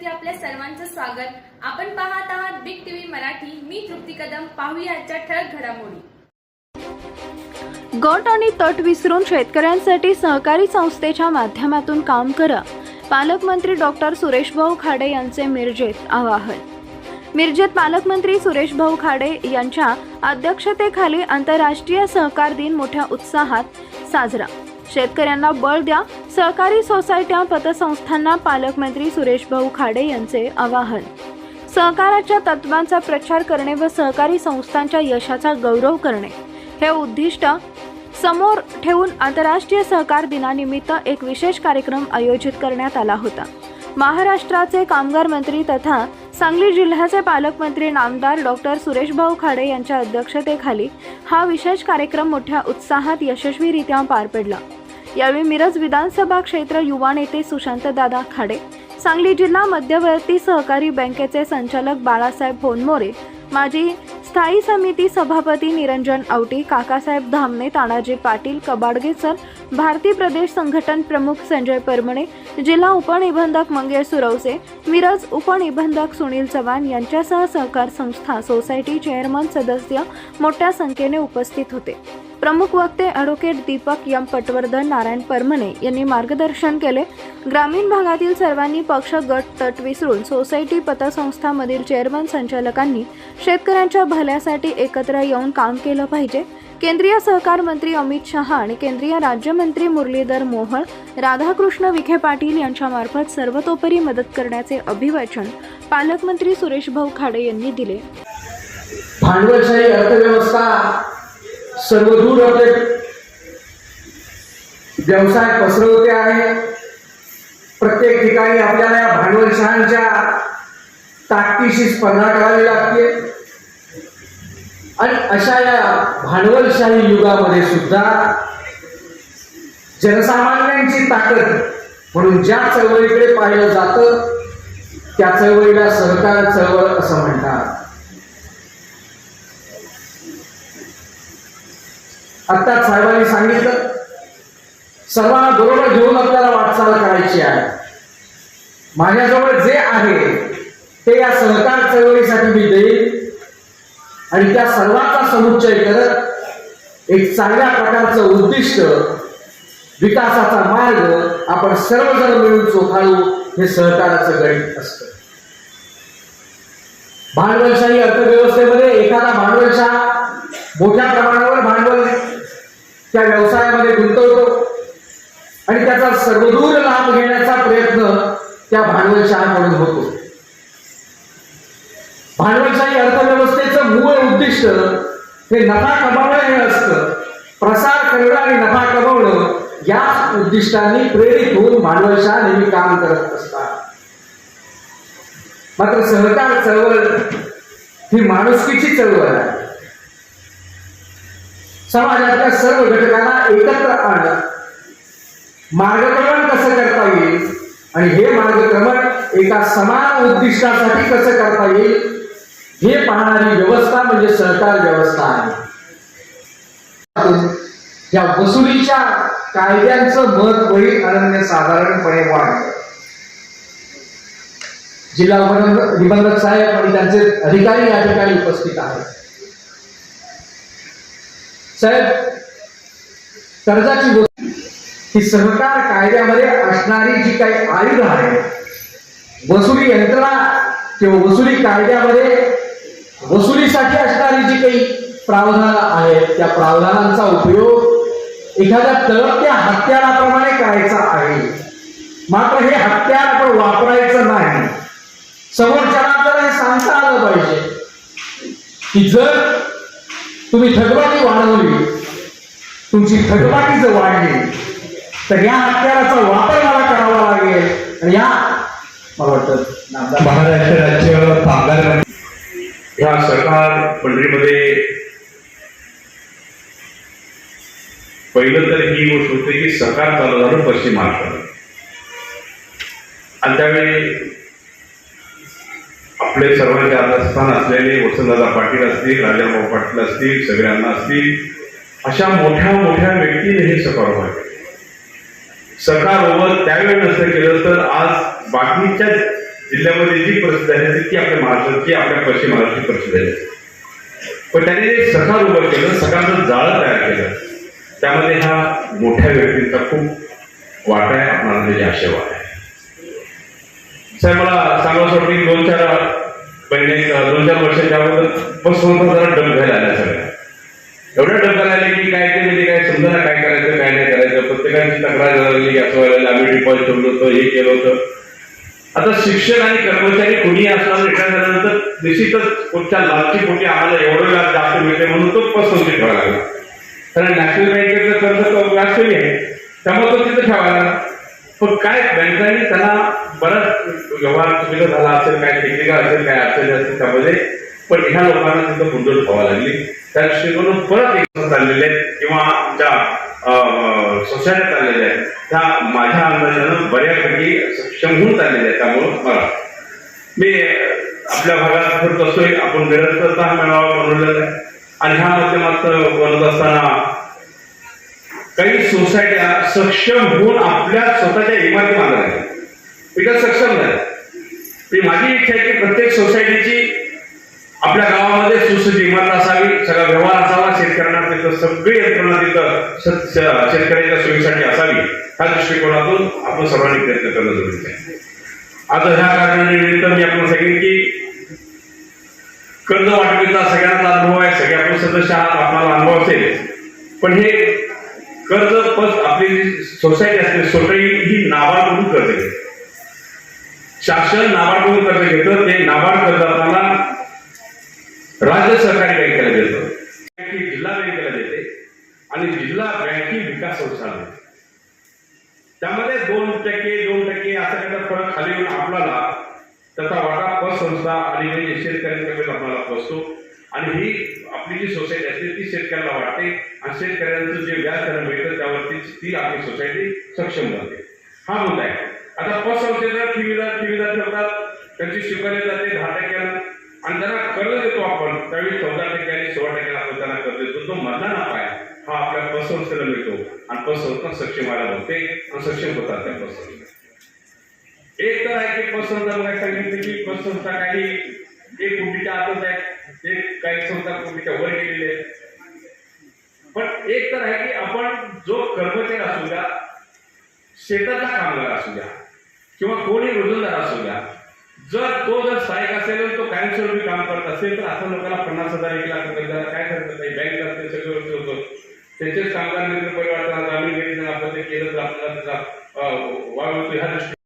मराठीवरती आपल्या सर्वांचं स्वागत. आपण पाहत आहात बिग टीव्ही मराठी. मी तृप्ती कदम. पाहूया आजच्या ठळक घडामोडी. गट आणि तट विसरून शेतकऱ्यांसाठी सहकारी संस्थेच्या माध्यमातून काम करा. पालकमंत्री डॉक्टर सुरेशभाऊ खाडे यांचे मिरजेत आवाहन. मिरजेत पालकमंत्री सुरेशभाऊ खाडे यांच्या अध्यक्षतेखाली आंतरराष्ट्रीय सहकार दिन मोठ्या उत्साहात साजरा. शेतकऱ्यांना बळ द्या. सहकारी सोसायट्या पतसंस्थांना पालकमंत्री सुरेशभाऊ खाडे यांचे आवाहन. सहकाराच्या तत्वांचा प्रचार करणे व सहकारी संस्थांच्या यशाचा गौरव करणे. हे उद्दिष्ट समोर ठेवून आंतरराष्ट्रीय सहकार दिनानिमित्त एक विशेष कार्यक्रम आयोजित करण्यात आला होता. महाराष्ट्राचे कामगार मंत्री तथा सांगली जिल्ह्याचे पालकमंत्री नामदार डॉक्टर सुरेशभाऊ खाडे यांच्या अध्यक्षतेखाली हा विशेष कार्यक्रम मोठ्या उत्साहात यशस्वीरित्या पार पडला. यावेळी मिरज विधानसभा क्षेत्र युवा नेते सुशांतदादा खाडे सांगली जिल्हा मध्यवर्ती सहकारी बँकेचे संचालक बाळासाहेब भोनमोरे माजी स्थायी समिती सभापती निरंजन आवटी काकासाहेब धामणे तानाजी पाटील कबाडगेसर भारती प्रदेश संघटन प्रमुख संजय परमणे जिल्हा उपनिबंधक मंगेश सुरवसे मिरज उपनिबंधक सुनील चव्हाण यांच्यासह सहकार संस्था सोसायटी चेअरमन सदस्य मोठ्या संख्येने उपस्थित होते. प्रमुख वक्ते ॲडव्होकेट दीपक यम पटवर्धन नारायण परमणे यांनी मार्गदर्शन केले. ग्रामीण भागातील सर्वांनी पक्ष गट तट विसरून सोसायटी पतसंस्थामधील चेअरमन संचालकांनी शेतकऱ्यांच्या भल्यासाठी एकत्र येऊन काम केलं पाहिजे. केंद्रीय सहकार मंत्री अमित शहा आणि केंद्रीय राज्यमंत्री मुरलीधर मोहोळ राधाकृष्ण विखे पाटील यांच्यामार्फत सर्वतोपरी मदत करण्याचे अभिवाचन पालकमंत्री सुरेशभाऊ खाडे यांनी दिले. भांडवलशाही अर्थव्यवस्था सर्वदूर होते. व्यवसाय पसरवते आहे. प्रत्येक ठिकाणी आपल्याला या भांडवलशाहांच्या ताकदीशी स्पर्धा करावी लागते. आणि अशा या भांडवलशाही युगामध्ये सुद्धा जनसामान्यांची ताकद म्हणून ज्या चळवळीकडे पाहिलं जातं त्या चळवळीला सहकार चळवळ असं म्हणतात. आत्ताच साहेबांनी सांगितलं. सर्वांना बरोबर घेऊन आपल्याला वाटचाल करायची आहे. माझ्याजवळ जे आहे ते या सहकार चळवळीसाठी मी देईल आणि त्या सर्वांचा समुच्चय करत एक चांगल्या प्रकारचं उद्दिष्ट विकासाचा मार्ग आपण सर्वजण मिळून चोखाळू हे सहकाराचं गणित असतं. भांडवलशाही अर्थव्यवस्थेमध्ये एखादा भांडवलशाह मोठ्या प्रमाणात त्या व्यवसायामध्ये गुंतवतो. आणि त्याचा सर्वदूर लाभ घेण्याचा प्रयत्न त्या भांडवलशाहाकडून होतो. भांडवलशाही अर्थव्यवस्थेचं मूळ उद्दिष्ट हे नफा कमावणं हे असतं. प्रसार करणं आणि नफा कमावणं या उद्दिष्टांनी प्रेरित होऊन भांडवलशाह नेहमी काम करत असतात. मात्र सहकार चळवळ ही माणुसकीची चळवळ आहे. समाजातल्या सर्व घटकांना एकत्र आणत मार्गक्रमण कसं करता येईल आणि हे मार्गक्रमण एका समान उद्दिष्टासाठी कसं करता येईल हे पाहणारी व्यवस्था म्हणजे सहकार व्यवस्था आहे. या वसुलीच्या कायद्यांचं महत्वही अनन्यसाधारणपणे वाढतं जिल्हा निबंधक साहेब आणि त्यांचे अधिकारी या ठिकाणी उपस्थित आहेत. साहेब कर्जाची गोष्ट ही सहकार कायद्यामध्ये असणारी जी काही आयुध आहे वसुली यंत्रणा किंवा वसुली कायद्यामध्ये वसुलीसाठी असणारी जी काही प्रावधानं आहेत त्या प्रावधानांचा उपयोग एखाद्या तळपत्या हत्याराप्रमाणे करायचा आहे. मात्र हे हत्यार आपण वापरायचं नाही. समोरच्याला आपल्याला हे सांगता आलं पाहिजे की जर तुम्ही थकबाकी वाढवली. तुमची थकबाकी जर वाढली तर या हत्याराचा वापर मला करावा लागेल. आणि या मला वाटतं महाराष्ट्र राज्य कामगार ह्या सरकार मंडळीमध्ये पहिलं तर ही गोष्ट होती की सरकार चालू झालं पश्चिम महाराष्ट्रात आणि त्यावेळी आपले सर्वांचे आदरस्थान असलेले वसंतदादा पाटील असतील राजाभाऊ पाटील असतील सगळ्यांना असतील अशा मोठ्या मोठ्या व्यक्तीने हे सरकार उभं केलं सरकार त्यावेळी नसतं केलं तर आज बाकीच्या जिल्ह्यामध्ये जी परिस्थिती आहे ती आपल्या महाराष्ट्रात आपल्या पश्चिम महाराष्ट्राची परिस्थिती आहे. पण त्यांनी जे सकाळ उभं केलं सकाळचं जाळं तयार केलं त्यामध्ये हा मोठ्या व्यक्तींचा खूप वाटा आहे आपणाला त्याची आशीर्वाद आहे साहेब मला सांगावं वाटतं की दोन चार महिने दोन चार वर्षाच्या अगोदर बसवंत जरा डब घ्यायला आल्या सगळ्या एवढ्या डब की काय ते म्हणजे काय समजा काय करायचं काय नाही करायचं. प्रत्येकाची तक्रार झाली की असं व्हायला आम्ही डिपॉझिट ठेवलं होतं हे केलं होतं. आता शिक्षक आणि कर्मचारी कोणी असणार रिटायर झाल्यानंतर निश्चितच कोणत्या लालची पोटी आम्हाला एवढं व्याज जास्त मिळते म्हणून तो पसंती ठेवायला लागला. कारण नॅशनल बँकेचं कर्ज तो व्याज कमी आहे. त्यामुळे तो तिथं ठेवायला पण काय बँकांनी त्यांना परत व्यवहार सुविधा झाला असेल काय टेक्निकल असेल काय असेल असेल त्यामध्ये पण ह्या लोकांना तिथं गुंतवणूक व्हावं लागली. त्या दृष्टिकोन परत एक चाललेले आहेत किंवा ज्या सोसायट्या चाललेल्या आहेत. त्या माझ्या अंदाजानं बऱ्यापैकी सक्षम होऊन चाललेल्या आहेत त्यामुळं मला. मी आपल्या भागात फिरत असतोय आपण निरंतरता मेळावा बनवलेला आहे. आणि ह्या माध्यमात बनत असताना काही सोसायट्या सक्षम होऊन आपल्या स्वतःच्या इमारती बांधायला विकास सक्षम नाही. माझी इच्छा आहे की प्रत्येक सोसायटीची आपल्या गावामध्ये सुसज्ज इमारत असावी सगळा व्यवहार असावा शेतकऱ्यांना तिथं सगळी यंत्रणा तिथं शेतकऱ्यांच्या सोयीसाठी असावी ह्या दृष्टिकोनातून आपण सर्वांनी प्रयत्न करणं जरुरीचं आहे. आता ह्या कारणानिमित्त मी आपण सांगेन की कर्ज वाटणीचा सगळ्यांचा अनुभव आहे सगळे आपण सदस्य आहात आपल्याला अनुभव असेल. पण हे कर्ज पण आपली सोसायटी असते सोसायटी शासन नाबार्डकडून कर्ज घेतं ते नाबार्ड कर्ज असताना राज्य सहकारी बँकेला देतं. बँक जिल्हा बँकेला देते आणि जिल्हा बँकिंग विकास संस्था देते त्यामध्ये दोन टक्के दोन टक्के असा काही फरक खाली येऊन आपल्याला त्याचा वाटा पतसंस्था आणि शेतकऱ्यांच्या शेतकऱ्यांकडे आपल्याला पोचतो. आणि ही आपली जी सोसायटी असते ती शेतकऱ्याला वाटते. आणि शेतकऱ्यांचं जे व्याज त्यांना मिळतं त्यावरती ती आपली सोसायटी सक्षम बनते. हा मुद्दा आहे. आता पतसंस्थेला ठेवीदार ठेवतात त्यांची शिकवले जाते दहा टक्क्यानं आणि त्यांना कर्ज देतो आपण त्यावेळी चौदा टक्क्याने सोळा टक्क्याला आपण त्यांना कर्ज देतो. तो मधला नफा आहे हा आपल्या पतसंस्थेला मिळतो आणि पतसंस्था सक्षम व्हायला होते आणि सक्षम होतात त्या पतसंस्था एक तर आहे की पतसंस्था मला सांगितलं की पतसंस्था काही एक कोटीच्या आतच आहे. एक काही संस्था कोटीच्या वर गेलेली आहे पण एक तर आहे की आपण जो कर्मचारी असू द्या शेताचा कामगार असू द्या किंवा कोणी रोजंदार असू द्या. जर तो जर सहाय्यक असेल तो कायमस्वरूपी काम करत असेल तर असं लोकांना पन्नास हजार एक लाख रुपये त्याला काय करत नाही. बँक असते सगळं गोष्टी होतं. त्याचेच कामगार मित्र परिवार ग्रामीण बँकेनं आपण ते केलं तर आपल्याला त्याचा वाढ वाव होतो ह्या दृष्टी